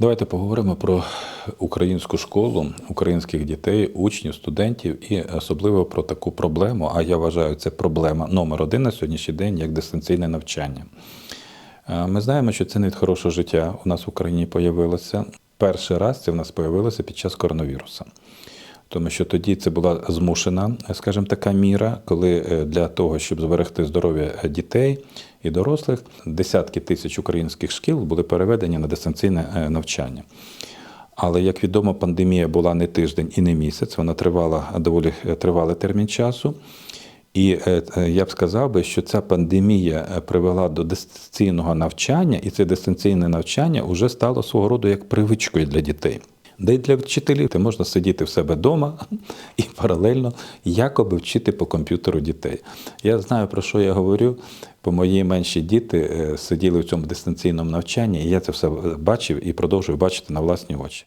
Давайте поговоримо про українську школу, українських дітей, учнів, студентів і особливо про таку проблему. А я вважаю, це проблема номер один на сьогоднішній день як дистанційне навчання. Е, Ми знаємо, що це не від хорошого життя у нас в Україні появилося. Перший раз це в нас появилося під час коронавірусу. Тому що тоді це була змушена, скажімо, така міра, коли е, для того, щоб зберегти здоров'я дітей і дорослих, десятки тисяч українських шкіл були переведені на дистанційне е, навчання. Але як відомо, пандемія була не тиждень і не місяць, вона тривала доволі е, тривалий термін часу. І е, е, я б сказав би, що ця пандемія е, привела до дистанційного навчання, і це дистанційне навчання вже стало свого роду як привичкою для дітей. Де й для вчителів ти можна сидіти в себе вдома і паралельно якоби вчити по комп'ютеру дітей. Я знаю, про що я говорю, бо мої менші діти е, сиділи в цьому дистанційному навчанні, і я це все бачив і продовжую бачити на власні очі.